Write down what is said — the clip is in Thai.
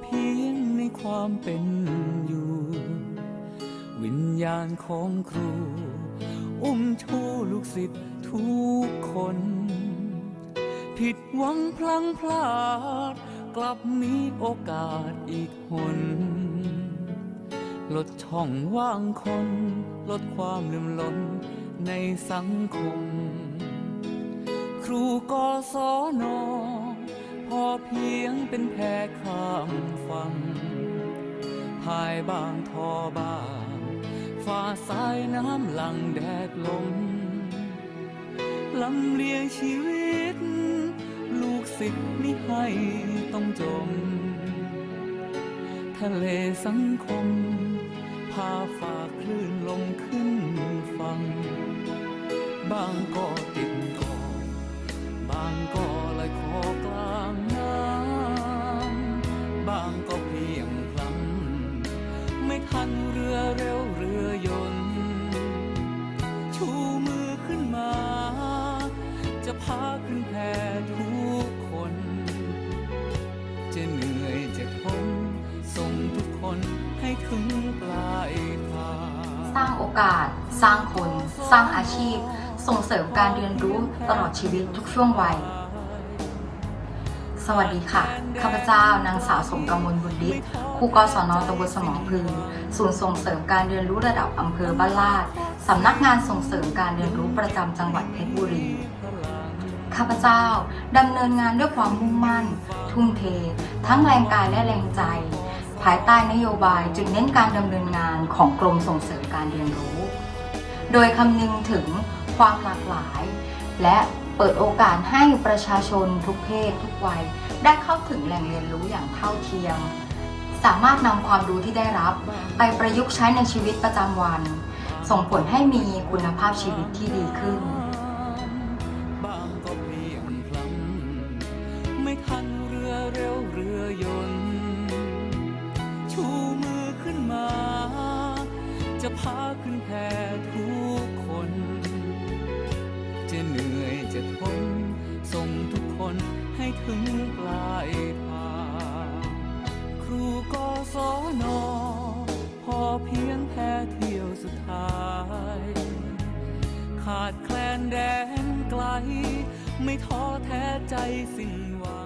เพียงในความเป็นอยู่ วิญญาณของครู อุ้มชูลูกศิษย์ทุกคน ผิดหวังพลังพลาด กลับมีโอกาสอีกหนลดช่องว่างคน ลดความลืมล้นในสังคม ครูกศน พอเพียงเป็นแพข้ามฟังพายบางทอบางฝ่าสายน้ำหลังแดดลมลำเลียงชีวิต ลูกศิษย์มิให้ต้องจม ทะเลสังคม พาฝากคลื่นลมขึ้นฟัง บางก็ติ ไม่ทันเรือเร็วเรือยนต์ชูมือขึ้นมา จะพาขึ้นแพทุกคน จะเหนื่อยจะทนส่งทุกคนให้ถึงปลายทางสร้างโอกาส สร้างคน สร้างอาชีพ ส่งเสริมการเรียนรู้ตลอดชีวิตทุกช่วงวัย สวัสดีค่ะ ข้าพเจ้านางสาวสมกมลบุญฤทธิ์ ครูกศนตำบลสมองพือศูนย์ส่งเสริมการเรียนรู้ระดับอำเภอบ้านลาดสำนักงานส่งเสริมการเรียนรู้ประจำจังหวัดเพชรบุรีข้าพเจ้าดำเนินงานด้วยความมุ่งมั่น ทุ่มเท ทั้งแรงกายและแรงใจ ภายใต้นโยบายจึงเน้นการดำเนินงานของกรมส่งเสริมการเรียนรู้ โดยคำนึงถึงความหลากหลาย และเปิดโอกาสให้ประชาชนทุกเพศทุกวัย ได้เข้าถึงแหล่งเรียนรู้อย่างเท่าเทียม สามารถนำความรู้ที่ได้รับ ไปประยุกต์ใช้ในชีวิตประจำวัน ส่งผลให้มีคุณภาพชีวิตที่ดีขึ้นบางก็เพียงพลันไม่ทันเรือเร็วเรือยนต์ชูมือขึ้นมา จะพาขึ้นแพทุกคน จะเหนื่อยจะทน ส่งทุกคนให้ถึงปลายทาง เที่ยวสุดท้าย ขาดแคลนแดนไกล ไม่ท้อแท้ใจสิ้นหวัง